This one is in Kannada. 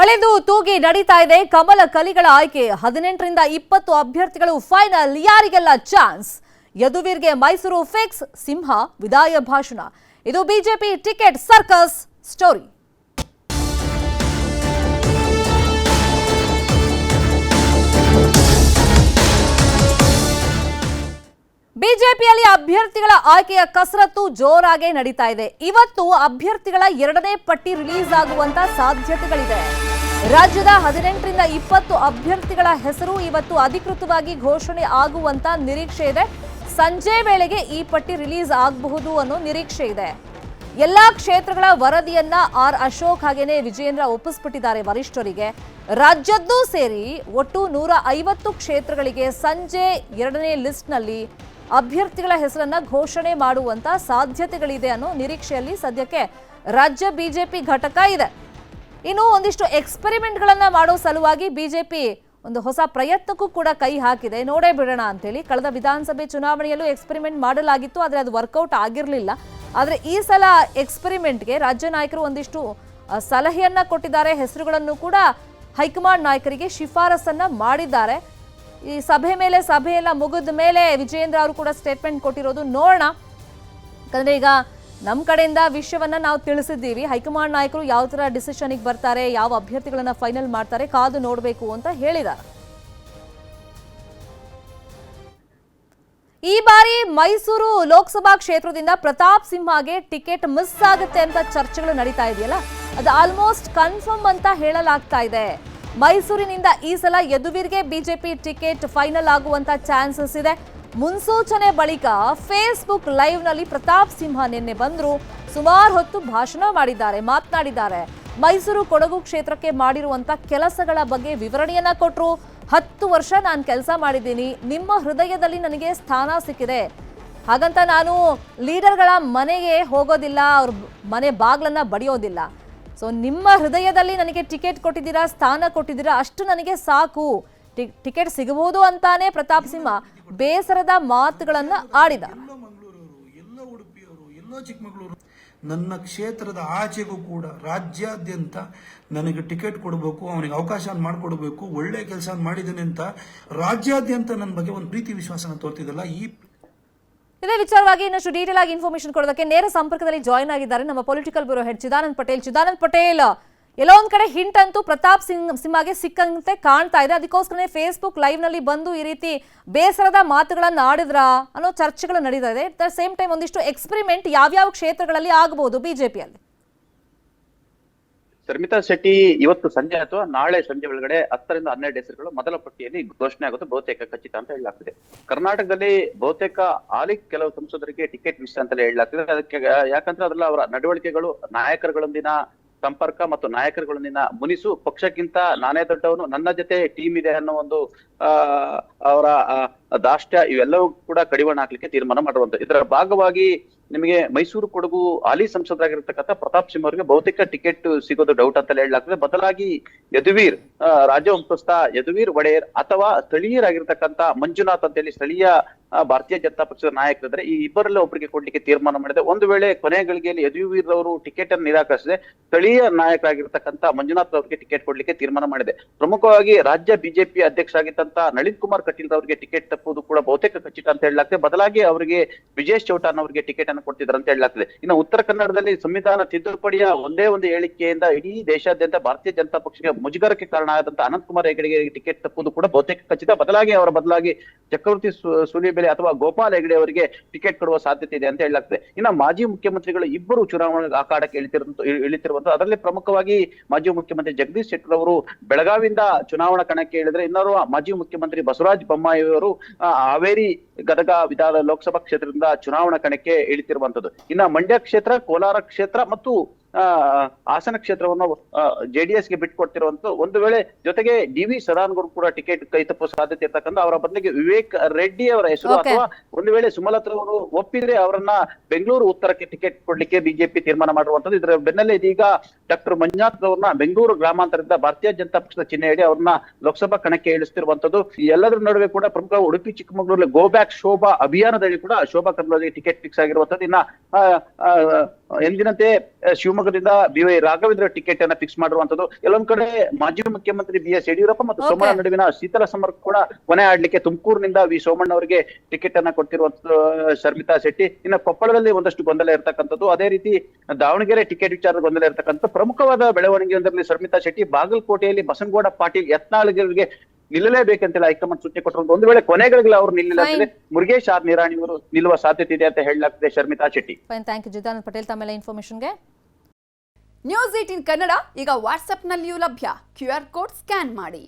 ಅಳೆದು ತೂಗಿ ನಡೀತಾ ಇದೆ. ಕಮಲ ಕಲಿಗಳ ಆಯ್ಕೆ. ಹದಿನೆಂಟರಿಂದ ಇಪ್ಪತ್ತು ಅಭ್ಯರ್ಥಿಗಳು ಫೈನಲ್. ಯಾರಿಗೆಲ್ಲ ಚಾನ್ಸ್? ಯದುವೀರ್ಗೆ ಮೈಸೂರು ಫಿಕ್ಸ್. ಸಿಂಹ ವಿದಾಯ ಭಾಷಣ. ಇದು ಬಿಜೆಪಿ ಟಿಕೆಟ್ ಸರ್ಕಸ್ ಸ್ಟೋರಿ. ಬಿಜೆಪಿಯಲ್ಲಿ ಅಭ್ಯರ್ಥಿಗಳ ಆಯ್ಕೆಯ ಕಸರತ್ತು ಜೋರಾಗೆ ನಡೀತಾ ಇದೆ. ಇವತ್ತು ಅಭ್ಯರ್ಥಿಗಳ ಎರಡನೇ ಪಟ್ಟಿ ರಿಲೀಸ್ ಆಗುವಂತ ಸಾಧ್ಯತೆಗಳಿದೆ. ರಾಜ್ಯದ ಹದಿನೆಂಟರಿಂದ ಇಪ್ಪತ್ತು ಅಭ್ಯರ್ಥಿಗಳ ಹೆಸರು ಇವತ್ತು ಅಧಿಕೃತವಾಗಿ ಘೋಷಣೆ ಆಗುವಂತ ನಿರೀಕ್ಷೆ ಇದೆ. ಸಂಜೆ ವೇಳೆಗೆ ಈ ಪಟ್ಟಿ ರಿಲೀಸ್ ಆಗಬಹುದು ಅನ್ನೋ ನಿರೀಕ್ಷೆ ಇದೆ. ಎಲ್ಲಾ ಕ್ಷೇತ್ರಗಳ ವರದಿಯನ್ನ ಆರ್ ಅಶೋಕ್ ಹಾಗೇನೆ ವಿಜಯೇಂದ್ರ ಒಪ್ಪಿಸ್ಬಿಟ್ಟಿದ್ದಾರೆ ವರಿಷ್ಠರಿಗೆ. ರಾಜ್ಯದ್ದೂ ಸೇರಿ ಒಟ್ಟು ನೂರ ಐವತ್ತು ಕ್ಷೇತ್ರಗಳಿಗೆ ಸಂಜೆ ಎರಡನೇ ಲಿಸ್ಟ್ನಲ್ಲಿ ಅಭ್ಯರ್ಥಿಗಳ ಹೆಸರನ್ನ ಘೋಷಣೆ ಮಾಡುವಂತ ಸಾಧ್ಯತೆಗಳಿದೆ ಅನ್ನೋ ನಿರೀಕ್ಷೆಯಲ್ಲಿ ಸದ್ಯಕ್ಕೆ ರಾಜ್ಯ ಬಿಜೆಪಿ ಘಟಕ ಇದೆ. ಇನ್ನು ಒಂದಿಷ್ಟು ಎಕ್ಸ್ಪೆರಿಮೆಂಟ್ಗಳನ್ನ ಮಾಡೋ ಸಲುವಾಗಿ ಬಿಜೆಪಿ ಒಂದು ಹೊಸ ಪ್ರಯತ್ನಕ್ಕೂ ಕೂಡ ಕೈ ಹಾಕಿದೆ. ನೋಡೇ ಬಿಡೋಣ ಅಂತೇಳಿ ಕಳೆದ ವಿಧಾನಸಭೆ ಚುನಾವಣೆಯಲ್ಲೂ ಎಕ್ಸ್ಪೆರಿಮೆಂಟ್ ಮಾಡಲಾಗಿತ್ತು, ಆದರೆ ಅದು ವರ್ಕೌಟ್ ಆಗಿರಲಿಲ್ಲ. ಆದರೆ ಈ ಸಲ ಎಕ್ಸ್ಪೆರಿಮೆಂಟ್ಗೆ ರಾಜ್ಯ ನಾಯಕರು ಒಂದಿಷ್ಟು ಸಲಹೆಯನ್ನ ಕೊಟ್ಟಿದ್ದಾರೆ. ಹೆಸರುಗಳನ್ನು ಕೂಡ ಹೈಕಮಾಂಡ್ ನಾಯಕರಿಗೆ ಶಿಫಾರಸನ್ನ ಮಾಡಿದ್ದಾರೆ. ಈ ಸಭೆ ಮೇಲೆ ಸಭೆ ಎಲ್ಲ ಮುಗಿದ ಮೇಲೆ ವಿಜಯೇಂದ್ರ ಅವರು ಕೂಡ ಸ್ಟೇಟ್ಮೆಂಟ್ ಕೊಟ್ಟಿರೋದು ನೋಡೋಣ. ಯಾಕಂದ್ರೆ ಈಗ ನಮ್ಮ ಕಡೆಯಿಂದ ವಿಷಯವನ್ನ ನಾವು ತಿಳಿಸಿದ್ದೀವಿ. ಹೈಕಮಾಂಡ್ ನಾಯಕರು ಯಾವ ತರ ಡಿಸಿಷನ್ಗೆ ಬರ್ತಾರೆ, ಯಾವ ಅಭ್ಯರ್ಥಿಗಳನ್ನ ಫೈನಲ್ ಮಾಡ್ತಾರೆ, ಕಾದು ನೋಡಬೇಕು ಅಂತ ಹೇಳಿದ್ದಾರೆ. ಈ ಬಾರಿ ಮೈಸೂರು ಲೋಕಸಭಾ ಕ್ಷೇತ್ರದಿಂದ ಪ್ರತಾಪ್ ಸಿಂಹಗೆ ಟಿಕೆಟ್ ಮಿಸ್ ಆಗುತ್ತೆ ಅಂತ ಚರ್ಚೆಗಳು ನಡೀತಾ ಇದೆಯಲ್ಲ? ಅದು ಆಲ್ಮೋಸ್ಟ್ ಕನ್ಫರ್ಮ್ ಅಂತ ಹೇಳಲಾಗ್ತಾ ಇದೆ. ಮೈಸೂರಿನಿಂದ ಈ ಸಲ ಯದುವೀರ್ಗೆ ಬಿಜೆಪಿ ಟಿಕೆಟ್ ಫೈನಲ್ ಆಗುವಂತ ಚಾನ್ಸಸ್ ಇದೆ. ಮುನ್ಸೂಚನೆ ಬಳಿಕ ಫೇಸ್ಬುಕ್ ಲೈವ್ನಲ್ಲಿ ಪ್ರತಾಪ್ ಸಿಂಹ ನಿನ್ನೆ ಬಂದ್ರು, ಸುಮಾರು ಹೊತ್ತು ಭಾಷಣ ಮಾಡಿದ್ದಾರೆ, ಮಾತನಾಡಿದ್ದಾರೆ. ಮೈಸೂರು ಕೊಡಗು ಕ್ಷೇತ್ರಕ್ಕೆ ಮಾಡಿರುವಂತ ಕೆಲಸಗಳ ಬಗ್ಗೆ ವಿವರಣೆಯನ್ನ ಕೊಟ್ಟರು ಹತ್ತು ವರ್ಷ ನಾನು ಕೆಲಸ ಮಾಡಿದ್ದೀನಿ, ನಿಮ್ಮ ಹೃದಯದಲ್ಲಿ ನನಗೆ ಸ್ಥಾನ ಸಿಕ್ಕಿದೆ. ಹಾಗಂತ ನಾನು ಲೀಡರ್ಗಳ ಮನೆಗೆ ಹೋಗೋದಿಲ್ಲ, ಅವ್ರ ಮನೆ ಬಾಗ್ಲನ್ನ ಬಡಿಯೋದಿಲ್ಲ. ಸೊ ನಿಮ್ಮ ಹೃದಯದಲ್ಲಿ ನನಗೆ ಟಿಕೆಟ್ ಕೊಟ್ಟಿದ್ದೀರಾ, ಸ್ಥಾನ ಕೊಟ್ಟಿದ್ದೀರಾ, ಅಷ್ಟು ನನಗೆ ಸಾಕು. ಟಿಕೆಟ್ ಸಿಗಬಹುದು ಅಂತಾನೆ ಪ್ರತಾಪ್ ಸಿಂಹ ಬೇಸರದ ಮಾತುಗಳನ್ನು ಆಡಿದ. ಚಿಕ್ಕಮಗಳೂರು, ನನ್ನ ಕ್ಷೇತ್ರದ ಆಚೆಗೂ ಕೂಡ ರಾಜ್ಯಾದ್ಯಂತ ನನಗೆ ಟಿಕೆಟ್ ಕೊಡಬೇಕು, ಅವನಿಗೆ ಅವಕಾಶ ಮಾಡಿಕೊಡ್ಬೇಕು, ಒಳ್ಳೆ ಕೆಲಸ ಮಾಡಿದ್ದೇನೆ ಅಂತ ರಾಜ್ಯಾದ್ಯಂತ ನನ್ನ ಬಗ್ಗೆ ಒಂದು ಪ್ರೀತಿ ವಿಶ್ವಾಸನ ತೋರ್ತಿದ್ದಲ್ಲ, ಈ ಇದೇ ವಿಚಾರವಾಗಿ ಇನ್ನಷ್ಟು ಡೀಟೇಲ್ ಆಗಿ ಇನ್ಫಾರ್ಮೇಶನ್ ಕೊಡೋದಕ್ಕೆ ನೇರ ಸಂಪರ್ಕದಲ್ಲಿ ಜಾಯ್ನ್ ಆಗಿದ್ದಾರೆ ನಮ್ಮ political bureau head Chidanand Patel. Chidanand Patel, ಎಲ್ಲೋ ಒಂದ್ ಕಡೆ ಹಿಂಟ್ ಅಂತೂ ಪ್ರತಾಪ್ ಸಿಂಗ್ ಸಿಂಹಾಗೆ ಸಿಕ್ಕಂತೆ ಕಾಣ್ತಾ ಇದೆ. ಅದಕ್ಕೋಸ್ಕರನೇ ಫೇಸ್ಬುಕ್ ಲೈವ್ನಲ್ಲಿ ಬಂದು ಈ ರೀತಿ ಬೇಸರದ ಮಾತುಗಳನ್ನ ಆಡಿದ್ರ ಅನ್ನೋ ಚರ್ಚೆಗಳು ನಡೀತಾ ಇದೆ. ಸೇಮ್ ಟೈಮ್ ಒಂದಿಷ್ಟು ಎಕ್ಸ್ಪೆರಿಮೆಂಟ್ ಯಾವ್ಯಾವ ಕ್ಷೇತ್ರಗಳಲ್ಲಿ ಆಗಬಹುದು ಬಿಜೆಪಿಯಲ್ಲಿ ಶರ್ಮಿತಾ ಶೆಟ್ಟಿ ಇವತ್ತು ಸಂಜೆ ಅಥವಾ ನಾಳೆ ಸಂಜೆ ಒಳಗಡೆ ಹತ್ತರಿಂದ ಹನ್ನೆರಡು ಹೆಸರುಗಳು ಮೊದಲ ಪಟ್ಟಿಯಲ್ಲಿ ಘೋಷಣೆ ಆಗುತ್ತೆ. ಬಹುತೇಕ ಖಚಿತ ಅಂತ ಹೇಳಲಾಗ್ತಿದೆ. ಕರ್ನಾಟಕದಲ್ಲಿ ಬಹುತೇಕ ಆಲಿ ಕೆಲವು ಸಂಸದರಿಗೆ ಟಿಕೆಟ್ ವಿಷಯ ಅಂತ ಹೇಳಲಾಗ್ತಿದೆ. ಅದಕ್ಕೆ, ಯಾಕಂದ್ರೆ ಅದ್ರಲ್ಲಿ ಅವರ ನಡವಳಿಕೆಗಳು, ನಾಯಕರುಗಳೊಂದಿನ ಸಂಪರ್ಕ ಮತ್ತು ನಾಯಕರುಗಳೊಂದಿನ ಮುನಿಸು ಪಕ್ಷಕ್ಕಿಂತ ನಾನೇ ದೊಡ್ಡವನು, ನನ್ನ ಜೊತೆ ಟೀಮ್ ಇದೆ ಅನ್ನೋ ಒಂದು ಅವರ ದಾಷ್ಟ್ಯ ಇವೆಲ್ಲವೂ ಕೂಡ ಕಡಿವಾಣ ಹಾಕ್ಲಿಕ್ಕೆ ತೀರ್ಮಾನ ಮಾಡುವಂತ ಇದರ ಭಾಗವಾಗಿ ನಿಮಗೆ ಮೈಸೂರು ಕೊಡಗು ಹಾಲಿ ಸಂಸದರಾಗಿರ್ತಕ್ಕಂಥ ಪ್ರತಾಪ್ ಸಿಂಹ ಅವರಿಗೆ ಬಹುತೇಕ ಟಿಕೆಟ್ ಸಿಗೋದು ಡೌಟ್ ಅಂತ ಹೇಳಲಾಗ್ತದೆ. ಬದಲಾಗಿ ಯದುವೀರ್ ರಾಜ ರಾಜವಂಶಸ್ಥ ಯದುವೀರ್ ಒಡೆಯರ್ ಅಥವಾ ಸ್ಥಳೀಯರಾಗಿರ್ತಕ್ಕಂಥ ಮಂಜುನಾಥ್ ಅಂತ ಹೇಳಿ ಸ್ಥಳೀಯ ಭಾರತೀಯ ಜನತಾ ಪಕ್ಷದ ನಾಯಕರಿದ್ದಾರೆ. ಈ ಇಬ್ಬರಲ್ಲೇ ಒಬ್ಬರಿಗೆ ಕೊಡ್ಲಿಕ್ಕೆ ತೀರ್ಮಾನ ಮಾಡಿದೆ. ಒಂದು ವೇಳೆ ಕೊನೆ ಗಳಿಗೆಯಲ್ಲಿ ಯದುವೀರ್ ಅವರು ಟಿಕೆಟ್ ಅನ್ನು ನಿರಾಕರಿಸಿದೆ, ಸ್ಥಳೀಯ ನಾಯಕರಾಗಿರ್ತಕ್ಕಂಥ ಮಂಜುನಾಥ್ ಅವರಿಗೆ ಟಿಕೆಟ್ ಕೊಡ್ಲಿಕ್ಕೆ ತೀರ್ಮಾನ ಮಾಡಿದೆ. ಪ್ರಮುಖವಾಗಿ ರಾಜ್ಯ ಬಿಜೆಪಿ ಅಧ್ಯಕ್ಷ ಆಗಿದ್ದಂತ ನಳಿನ್ ಕುಮಾರ್ ಕಟೀಲ್ ಅವರಿಗೆ ಟಿಕೆಟ್ ತಪ್ಪುವುದು ಕೂಡ ಬಹುತೇಕ ಖಚಿತ ಅಂತ ಹೇಳಲಾಗ್ತದೆ. ಬದಲಾಗಿ ಅವರಿಗೆ ವಿಜಯ್ ಚೌಟಾನ್ ಅವರಿಗೆ ಟಿಕೆಟ್ ಅನ್ನು ಕೊಡ್ತಿದ್ದಾರೆ ಅಂತ ಹೇಳಲಾಗ್ತದೆ. ಇನ್ನು ಉತ್ತರ ಕನ್ನಡದಲ್ಲಿ ಸಂವಿಧಾನ ತಿದ್ದುಪಡಿಯ ಒಂದೇ ಒಂದು ಹೇಳಿಕೆಯಿಂದ ಇಡೀ ದೇಶಾದ್ಯಂತ ಭಾರತೀಯ ಜನತಾ ಪಕ್ಷಕ್ಕೆ ಮುಜುಗರಕ್ಕೆ ಕಾರಣ ಆದಂತ ಅನಂತಕುಮಾರ್ ಹೆಗಡೆಗೆ ಟಿಕೆಟ್ ತಪ್ಪುವುದು ಕೂಡ ಬಹುತೇಕ ಖಚಿತ. ಬದಲಾಗಿ ಅವರ ಬದಲಾಗಿ ಚಕ್ರವರ್ತಿ ಸೂಲಿಬೆಲೆ ಅಥವಾ ಗೋಪಾಲ್ ಹೆಗಡೆ ಅವರಿಗೆ ಟಿಕೆಟ್ ಕೊಡುವ ಸಾಧ್ಯತೆ ಇದೆ ಅಂತ ಹೇಳಲಾಗ್ತದೆ. ಇನ್ನು ಮಾಜಿ ಮುಖ್ಯಮಂತ್ರಿಗಳು ಇಬ್ಬರು ಚುನಾವಣಾ ಅಖಾಡಕ್ಕೆ ಇಳಿತಿರುವಂತ ಇಳಿತಿರುವಂತ, ಅದರಲ್ಲಿ ಪ್ರಮುಖವಾಗಿ ಮಾಜಿ ಮುಖ್ಯಮಂತ್ರಿ ಜಗದೀಶ್ ಶೆಟ್ಟರ್ ಅವರು ಬೆಳಗಾವಿಯಿಂದ ಚುನಾವಣಾ ಕಣಕ್ಕೆ ಇಳಿದ್ರೆ ಇನ್ನೋರ್ವ ಮಾಜಿ ಮುಖ್ಯಮಂತ್ರಿ ಬಸವರಾಜ ಬೊಮ್ಮಾಯಿ ಅವರು ಹಾವೇರಿ ಗದಗ ವಿಧಾನ ಲೋಕಸಭಾ ಕ್ಷೇತ್ರದಿಂದ ಚುನಾವಣಾ ಕಣಕ್ಕೆ ಇಳಿತಿರುವಂತದ್ದು. ಇನ್ನ ಮಂಡ್ಯ ಕ್ಷೇತ್ರ, ಕೋಲಾರ ಕ್ಷೇತ್ರ ಮತ್ತು ಹಾಸನ ಕ್ಷೇತ್ರವನ್ನು ಜೆಡಿಎಸ್ಗೆ ಬಿಟ್ಕೊಡ್ತಿರುವಂತ ಒಂದು ವೇಳೆ ಜೊತೆಗೆ ಡಿ ವಿ ಸದಾನಗೌಡ ಕೂಡ ಟಿಕೆಟ್ ಕೈ ತಪ್ಪುವ ಸಾಧ್ಯತೆ ಇರ್ತಕ್ಕಂಥ ಅವರ ಬದಲಿಗೆ ವಿವೇಕ್ ರೆಡ್ಡಿ ಅವರ ಹೆಸರು ಅಥವಾ ಒಂದು ವೇಳೆ ಸುಮಲತಾ ಅವರು ಒಪ್ಪಿದ್ರೆ ಅವರನ್ನ ಬೆಂಗಳೂರು ಉತ್ತರಕ್ಕೆ ಟಿಕೆಟ್ ಕೊಡ್ಲಿಕ್ಕೆ ಬಿಜೆಪಿ ತೀರ್ಮಾನ ಮಾಡಿರುವಂತದ್ದು ಇದರ ಬೆನ್ನಲ್ಲೇ ಇದೀಗ ಡಾಕ್ಟರ್ ಮಂಜುನಾಥ್ ಅವರನ್ನ ಬೆಂಗಳೂರು ಗ್ರಾಮಾಂತರದಿಂದ ಭಾರತೀಯ ಜನತಾ ಪಕ್ಷದ ಚಿಹ್ನೆಯಡಿ ಅವ್ರನ್ನ ಲೋಕಸಭಾ ಕಣಕ್ಕೆ ಇಳಿಸ್ತಿರುವಂತದ್ದು ಈ ಎಲ್ಲದರ ನಡುವೆ ಕೂಡ ಪ್ರಮುಖ ಉಡುಪಿ ಚಿಕ್ಕಮಗಳೂರಲ್ಲಿ ಗೋ ಬ್ಯಾಕ್ ಶೋಭಾ ಅಭಿಯಾನದಲ್ಲಿ ಕೂಡ ಶೋಭಾ ಕರ್ನಾಟಕ ಟಿಕೆಟ್ ಫಿಕ್ಸ್ ಆಗಿರುವಂತದ್ದು ಇನ್ನ ಎಂದಿನಂತೆ ಶಿವಮೊಗ್ಗದಿಂದ ಬಿ ವೈ ರಾಘವೇಂದ್ರ ಟಿಕೆಟ್ ಅನ್ನ ಫಿಕ್ಸ್ ಮಾಡಿರುವಂತದ್ದು ಎಲ್ಲೊಂದ್ ಕಡೆ ಮಾಜಿ ಮುಖ್ಯಮಂತ್ರಿ ಬಿ ಎಸ್ ಯಡಿಯೂರಪ್ಪ ಮತ್ತು. ಸೋಮಣ್ಣ ನಡುವಿನ ಶೀತಲ ಸಮರ ಕೂಡ ಕೊನೆ ಆಡ್ಲಿಕ್ಕೆ ತುಮಕೂರಿನಿಂದ ವಿ ಸೋಮಣ್ಣ ಅವರಿಗೆ ಟಿಕೆಟ್ ಅನ್ನ ಕೊಟ್ಟಿರುವಂತ ಶರ್ಮಿತಾ ಶೆಟ್ಟಿ. ಇನ್ನು ಕೊಪ್ಪಳದಲ್ಲಿ ಒಂದಷ್ಟು ಗೊಂದಲ ಇರತಕ್ಕಂಥದ್ದು. ಅದೇ ರೀತಿ ದಾವಣಗೆರೆ ಟಿಕೆಟ್ ವಿಚಾರದ ಗೊಂದಲ ಇರತಕ್ಕಂಥ ಪ್ರಮುಖವಾದ ಬೆಳವಣಿಗೆ ಒಂದರಲ್ಲಿ ಶರ್ಮಿತಾ ಶೆಟ್ಟಿ ಬಾಗಲಕೋಟೆಯಲ್ಲಿ ಬಸನಗೌಡ ಪಾಟೀಲ್ ಯತ್ನಾಳ್ಗಳಿಗೆ ನಿಲ್ಲಲೇಬೇಕಂತೆಲ್ಲ ಹೈಕಮಾಂಡ್ ಸೂಚನೆ ಕೊಟ್ಟರು. ಒಂದು ವೇಳೆ ಕೊನೆಗಳಿಗೆ ಅವರು ನಿಲ್ಲಿಲ್ಲ ಮುರುಗೇಶ್ ಆರ್ ನಿರಾಣಿ ಅವರು ನಿಲ್ಲುವ ಸಾಧ್ಯತೆ ಇದೆ ಅಂತ ಹೇಳಲಾಗ್ತದೆ ಶರ್ಮಿತಾ ಶೆಟ್ಟಿ. ಥ್ಯಾಂಕ್ ಯು ಜಿದಾನಂದ್ ಪಟೇಲ್ ತಮ್ಮೆಲ್ಲ ಇನ್ಫಾರ್ಮೇಶನ್ಗೆ ನ್ಯೂಸ್ ಏಟಿನ್ ಕನ್ನಡ ಈಗ ವಾಟ್ಸ್ಆಪ್ನಲ್ಲಿಯೂ ಲಭ್ಯ. ಕ್ಯೂ ಆರ್ ಕೋಡ್ ಸ್ಕ್ಯಾನ್ ಮಾಡಿ.